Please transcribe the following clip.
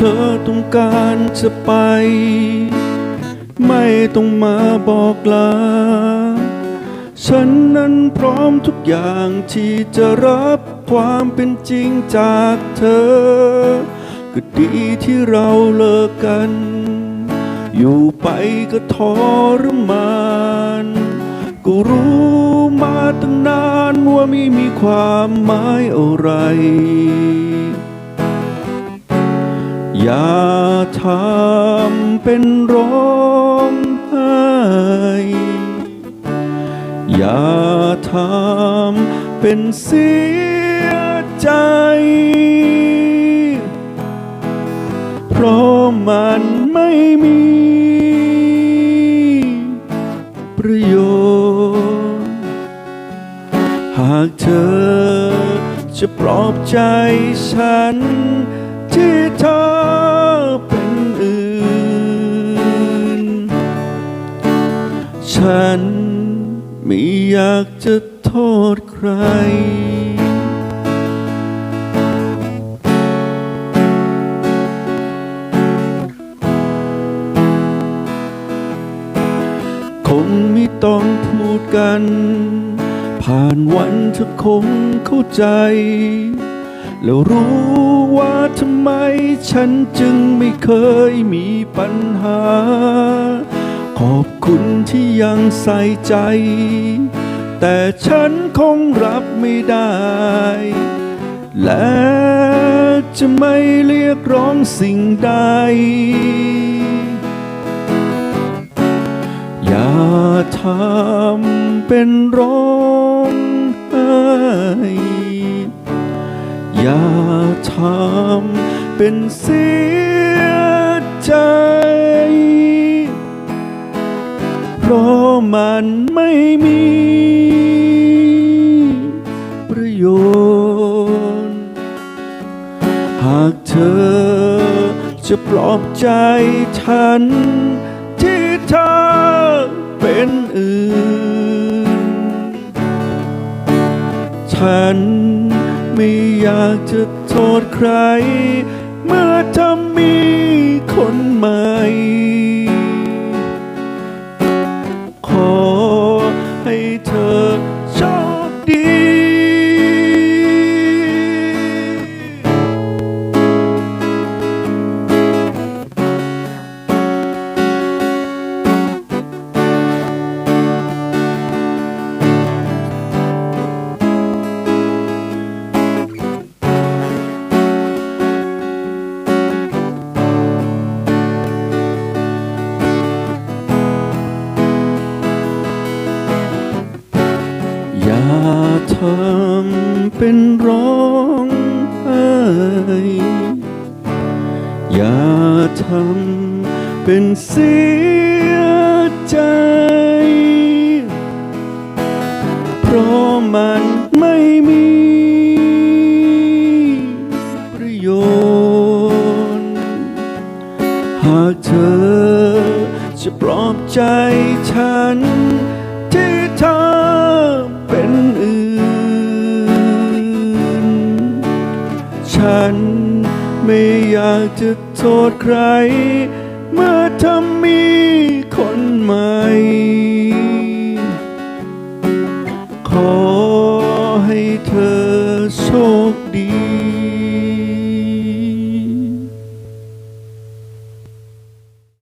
ธอต้องการจะไป ไม่ต้องมาบอกลา ฉันนั้นพร้อมทุกอย่างที่จะรับความเป็นจริงจากเธอ ก็ดีที่เราเลิกกัน อยู่ไปก็ทรมาน ก็รู้มาตั้งนานว่าไม่มีความหมายอะไร อย่าทำเป็นร้องไห้อย่าทำเป็นเสียใจ เพราะมันไม่มีประโยชน์ หากเธอจะปลอบใจฉัน ที่เธอเป็นอื่น ฉันไม่อยากจะโทษใคร คงไม่ต้องพูดกัน ผ่านวันเธอคงเข้าใจ แล้วรู้ว่าทำไมฉันจึงไม่เคยมีปัญหา ขอบคุณที่ยังใส่ใจ แต่ฉันคงรับไม่ได้ และจะไม่เรียกร้องสิ่งใด อย่าทำเป็นร้อง เป็นเสียใจเพราะมันไม่มีประโยชน์ หากเธอจะปลอบใจฉันที่เธอเป็นอื่น ฉันไม่อยากจะโทษใคร เมื่อเธอมีคนใหม่ ทำเป็นร้องไห้อย่าทำเป็นเสียใจ เพราะมันไม่มีประโยชน์ หากเธอจะปลอบใจฉันที่เธอากจะโทษใคร เมื่อทำมีคนใหม่ ขอให้เธอโชคดี